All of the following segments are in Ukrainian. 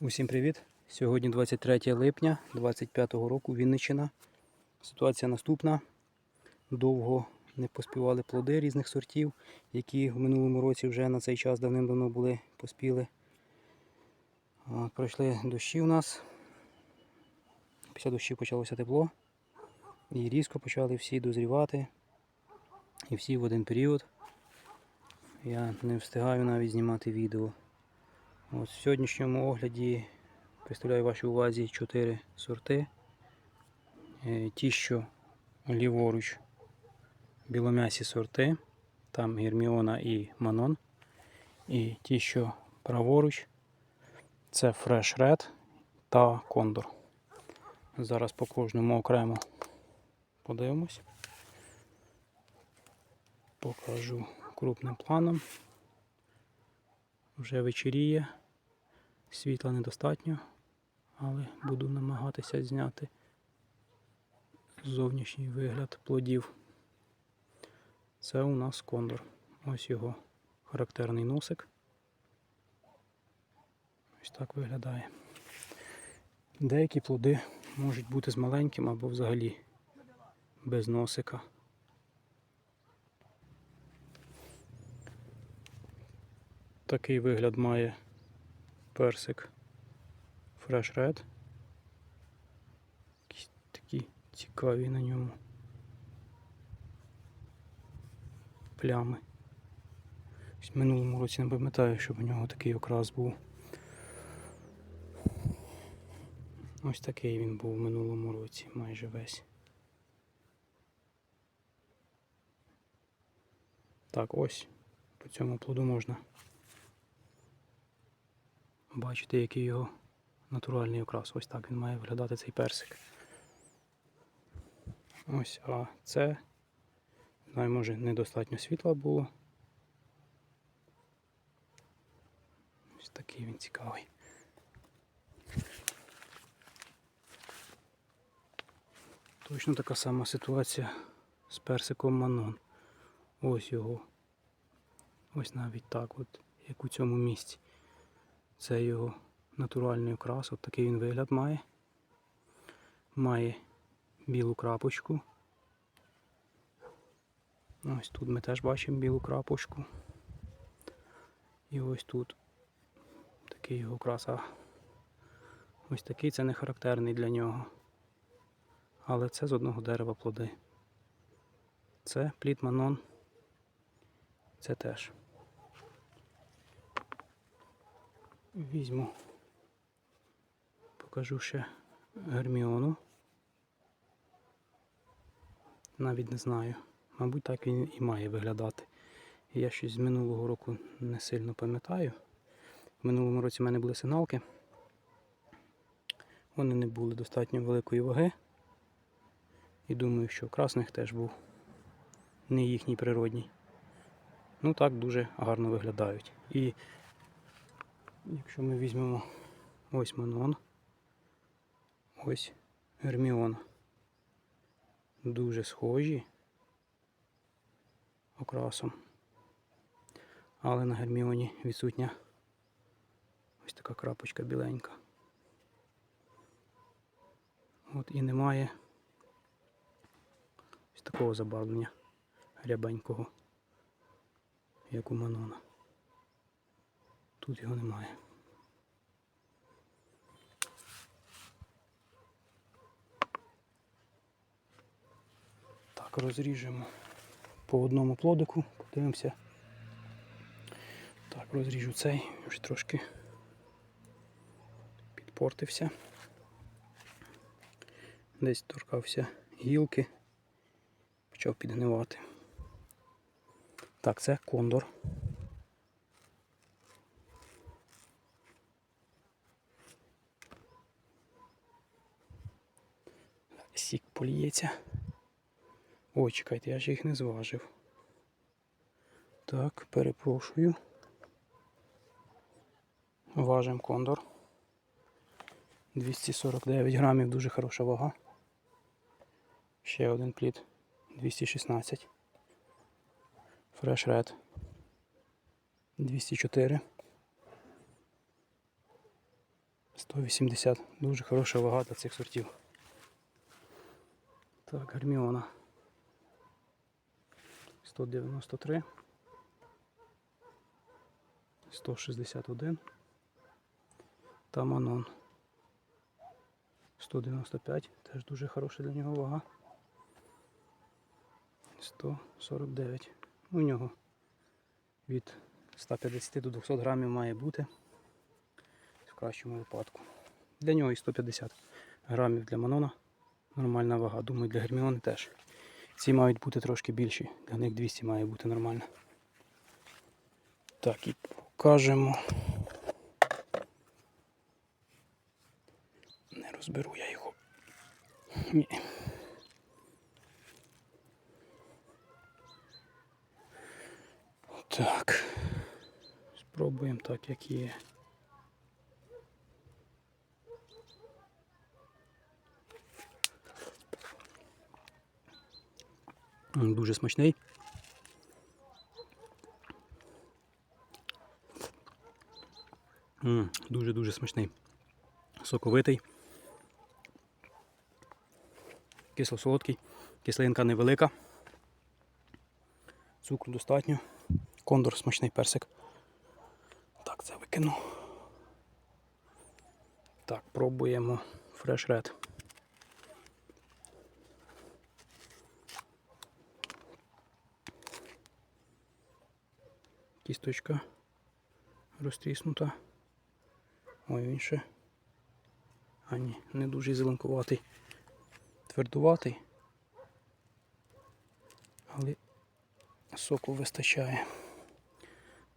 Усім привіт! Сьогодні 23 липня 25 року Вінниччина. Ситуація наступна. Довго не поспівали плоди різних сортів, які в минулому році вже на цей час давним-давно були поспіли. Пройшли дощі у нас. Після дощів почалося тепло. І різко почали всі дозрівати. І всі в один період. Я не встигаю навіть знімати відео. От в сьогоднішньому огляді представляю вашій увазі 4 сорти. Е, Ті, що ліворуч білом'ясі сорти, там Герміона і Манон. І ті, що праворуч, це Fresh Red та Кондор. Зараз по кожному окремо подивимось. Покажу крупним планом. Вже вечеріє, світла недостатньо, але буду намагатися зняти зовнішній вигляд плодів. Це у нас кондор. Ось його характерний носик. Ось так виглядає. Деякі плоди можуть бути з маленьким або взагалі без носика. Такий вигляд має персик Fresh Red. Якісь такі цікаві на ньому плями. В минулому році не пам'ятаю, щоб у нього такий окрас був. Ось такий він був в минулому році, майже весь. Так, ось по цьому плоду можна бачити, який його натуральний окрас. Ось так він має виглядати цей персик. Ось, а це, знаю, може недостатньо світла було. Ось такий він цікавий. Точно така сама ситуація з персиком Манон. Ось його. Ось навіть так, от, як у цьому місці. Це його натуральний окрас, от такий він вигляд має. Має білу крапочку. Ось тут ми теж бачимо білу крапочку. І ось тут такий його окрас. Ось такий це не характерний для нього. Але це з одного дерева плоди. Це плід манон. Це теж. Візьму, покажу ще Герміону. Навіть не знаю. Мабуть, так він і має виглядати. Я щось з минулого року не сильно пам'ятаю. В минулому році в мене були сигналки. Вони не були достатньо великої ваги. І думаю, що красних теж був не їхній природній. Ну так дуже гарно виглядають. І якщо ми візьмемо ось Манон, ось Герміона. Дуже схожі окрасом. Але на Герміоні відсутня ось така крапочка біленька. От і немає ось такого забарвлення рябенького, як у Манона. Тут його немає. Так, розріжемо по одному плодику, подивимося. Так, розріжу цей, вже трошки підпортився. Десь торкався гілки, почав підгнивати. Так, це кондор. Сік поліється. Ой, чекайте, я ж їх не зважив. Так, перепрошую. Важим кондор. 249 грамів, дуже хороша вага. Ще один плід 216. Fresh Red 204. 180. Дуже хороша вага для цих сортів. Так, Герміона. 193. 161. Та Манон. 195. Теж дуже хороша для нього вага. 149. У нього від 150 до 200 грамів має бути в кращому випадку. Для нього і 150 грамів для Манона. Нормальна вага. Думаю, для Герміони теж. Ці мають бути трошки більші. Для них 200 має бути нормально. Так, і покажемо. Не розберу я його. Ні. Так. Спробуємо так, як є. Дуже смачний. Дуже-дуже смачний. Соковитий. Кисло-солодкий. Кислинка невелика. Цукру достатньо. Кондор смачний персик. Так, це викину. Так, пробуємо Fresh Red. Кісточка розтріснута. Ой, він ще. А ні, не дуже зеленкуватий. Твердуватий. Але соку вистачає.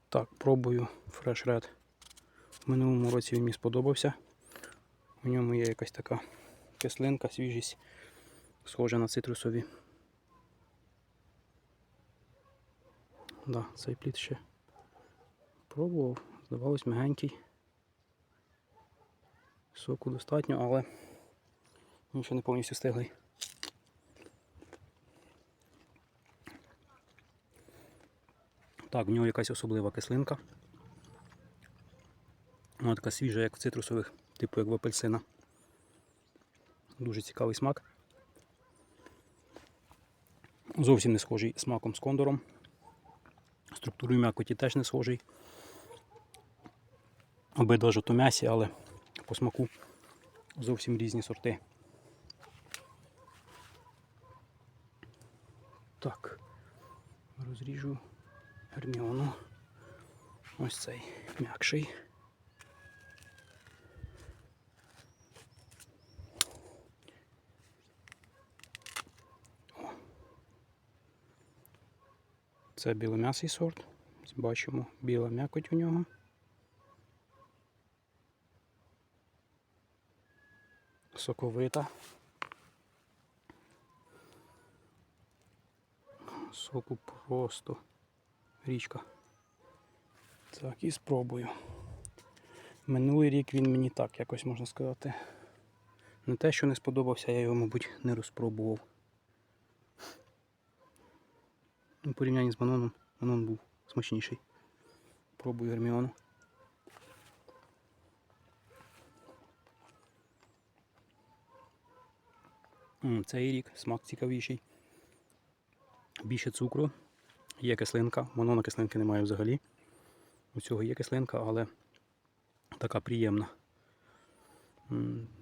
Так, пробую Fresh Red. В минулому році він мені сподобався. У ньому є якась така кислинка, свіжість, схожа на цитрусові. Да, цей плід ще пробував, здавалось мягенький. Соку достатньо, але він ще не повністю стиглий. Так, в нього якась особлива кислинка. Вона така свіжа, як в цитрусових, типу як в апельсина. Дуже цікавий смак. Зовсім не схожий смаком з кондором. Структурою м'якоті теж не схожий. Обидва жовтомясі, але по смаку зовсім різні сорти. Так, розріжу герміону. Ось цей м'якший. Це білом'ясий сорт. Бачимо біла м'якоть у нього. Соковита. Соку просто річка. Так, і спробую. Минулий рік він мені так якось можна сказати. Не те, що не сподобався, я його, мабуть, не розпробував. У порівнянні з баноном, банон був смачніший. Пробую герміону. Цей рік смак цікавіший. Більше цукру, є кислинка, банона кислинки немає взагалі. У цього є кислинка, але така приємна.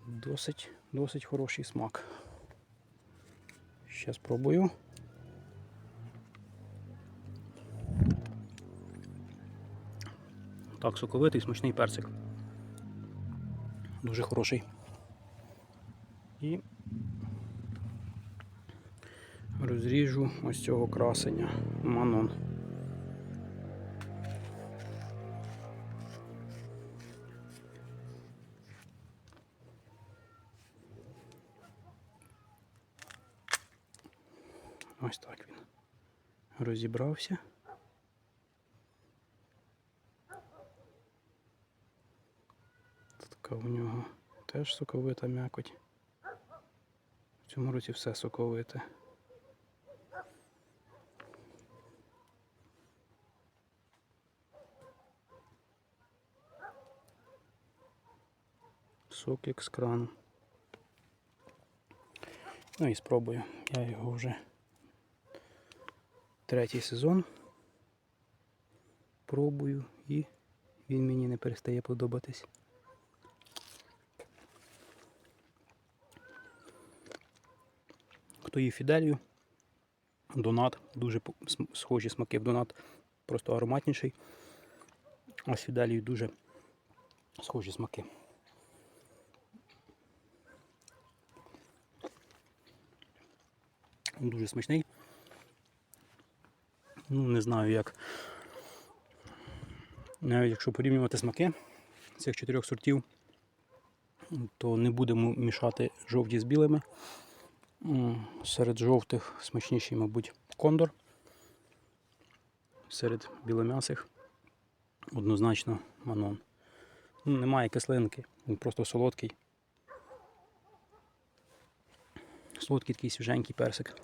Досить, досить хороший смак. Ще спробую. Так, соковитий, смачний персик. Дуже хороший. І розріжу ось цього красення. Манон. Ось так він розібрався. Така у нього теж соковита м'якоть. В цьому році все соковите. Сок як з крану. Ну і спробую. Я його вже третій сезон пробую і він мені не перестає подобатись. Хто їв фіделію, донат, дуже схожі смаки в донат, просто ароматніший. А з фіделією дуже схожі смаки. Дуже смачний. Ну, не знаю як. Навіть якщо порівнювати смаки цих чотирьох сортів, то не будемо мішати жовті з білими. Серед жовтих смачніший, мабуть, кондор. Серед білом'ясих однозначно манон. Ну, немає кислинки, він просто солодкий. Солодкий такий свіженький персик.